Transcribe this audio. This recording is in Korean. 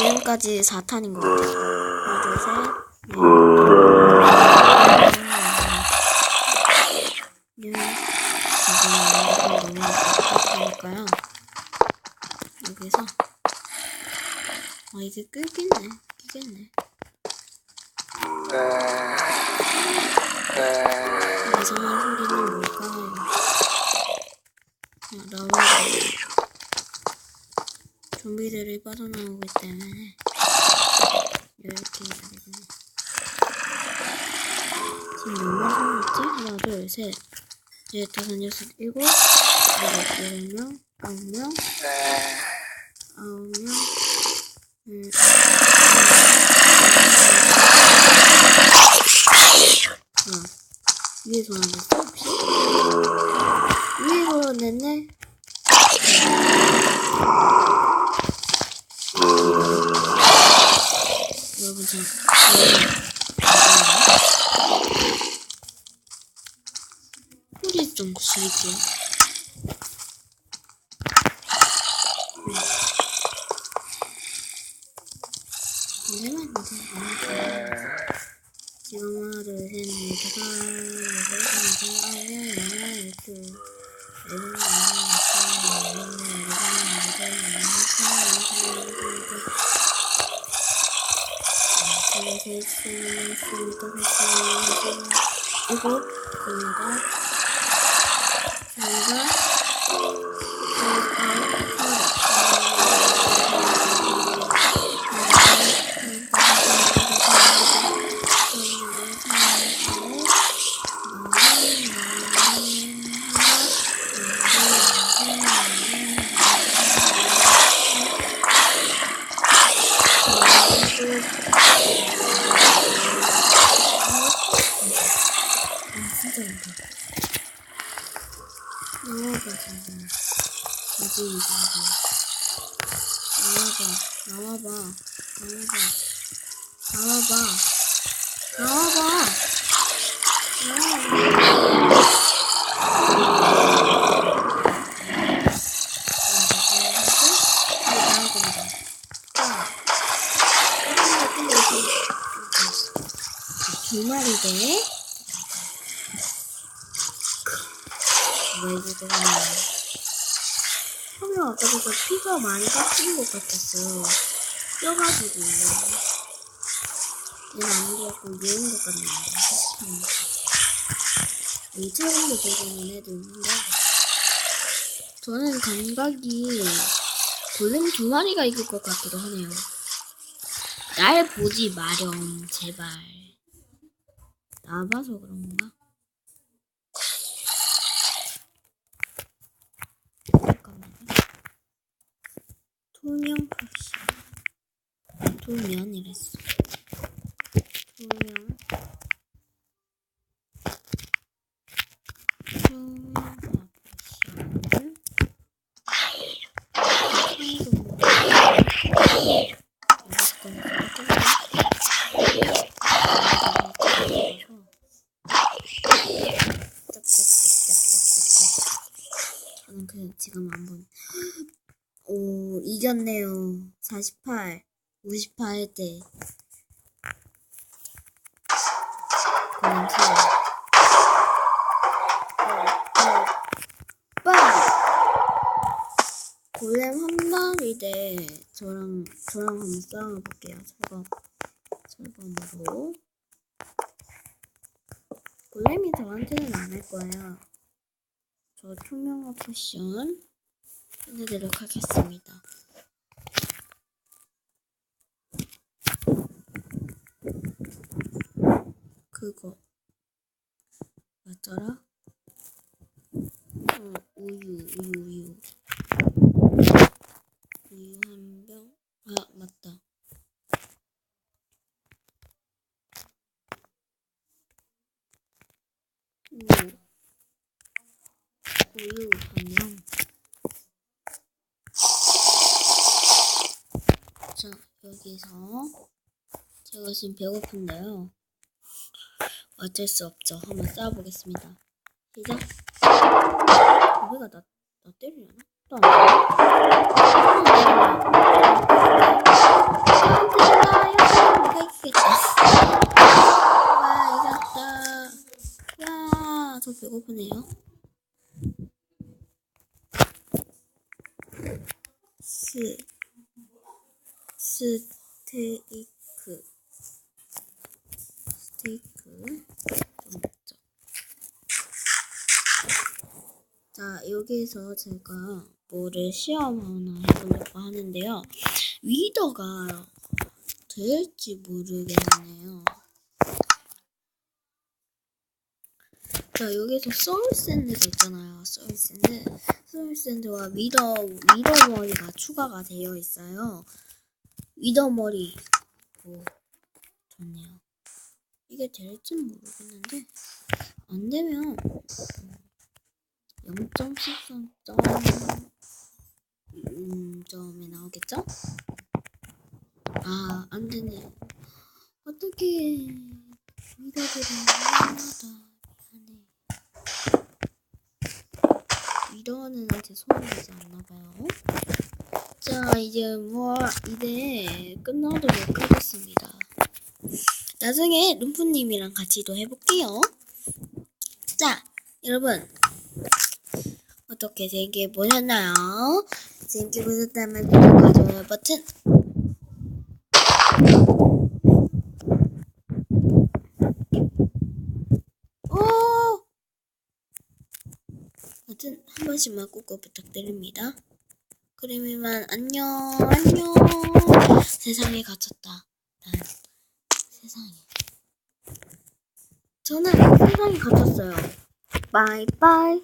지금까지 4탄인 것 같아요. 하나, 둘, 셋. 이거 너무 급하니까요. 여기서. 아, 이게 끌겠네. 끼겠네. 이상한 소리는 뭘까요? 아, 나오고 좀비들이 빠져나오기 때문에 이렇게 해야 되겠네. 지금 몇명 있지? 하나, 둘, 셋, 넷, 다섯, 여섯, 일곱, 여덟, 여덟 명, 아홉 명, 아홉 명, 음, 뭐야? 위에서 나왔어 혹시? 위에서 냈네? 여러분 저 소리 좀 잠시만 잠시만 지금 하나 둘셋넷 다섯 여섯 일곱 여덟 아홉 열 열둘 일곱 겁니다. 여섯 진짜 많다. 나와봐, 잠깐. 어디 이상해. 나와봐, 나와봐, 나와봐, 나와봐, 나와봐. 나와봐. 두 마리네. 왜 이러고 처음에 아까부터 피가 많이 깎인 것 같았어요. 뼈가지고. 얘는 아니고 얘인 것 같네요. 음. 이 보고 있는 애도 있는데 저는 감각이 골렘 두 마리가 이길 것 같기도 하네요. 날 보지 마렴, 제발. 나봐서 그런가? 잠깐만요. 투명 표시. 저는 그냥 지금 한번 오 이겼네요. 48 58 대. 그냥 키워 빵 골렘 한 마리 대 저랑 저랑 한번 싸워 볼게요. 철거 철거으로 골렘이 저한테는 안 할 거예요. 저 투명화 쿠션 해내도록 하겠습니다. 그거 맞더라? 어, 우유, 우유, 우유. 우유 한 병. 아, 맞다. 우유. 우유 한 병. 자, 여기서 제가 지금 배고픈데요. 어쩔 수 없죠. 한번 싸워보겠습니다. 시작. 고배가 나, 나 때리려나? 또안 아, 아, 배고프네요. 스. 테이크 스테이크 좀 먹자. 자 여기서 제가 뭐를 시험 하나 해보려고 하는데요. 위더가 될지 모르겠네요. 자 여기서 소울샌드가 있잖아요. 소울샌드 소울샌드와 위더 위더 머리가 추가가 되어 있어요. 위더 머리 오 좋네요. 이게 될지 모르겠는데 안 되면 0.13점 음, 점이 나오겠죠? 아, 안 되네. 어떻게 위더들이 미안하다. 미안해. 위더는한테 손을 대지 않나 봐요. 자, 이제 뭐 이제 끝나도록 하겠습니다. 나중에 lum프님이랑 같이도 해볼게요. 자, 여러분 어떻게 재밌게 보셨나요? 재밌게 보셨다면 구독과 좋아요 버튼 오! 버튼 한 번씩만 꾹꾹 부탁드립니다. 그러면 안녕 안녕 세상에 갇혔다. 난 세상에 저는 세상에 갇혔어요. 바이바이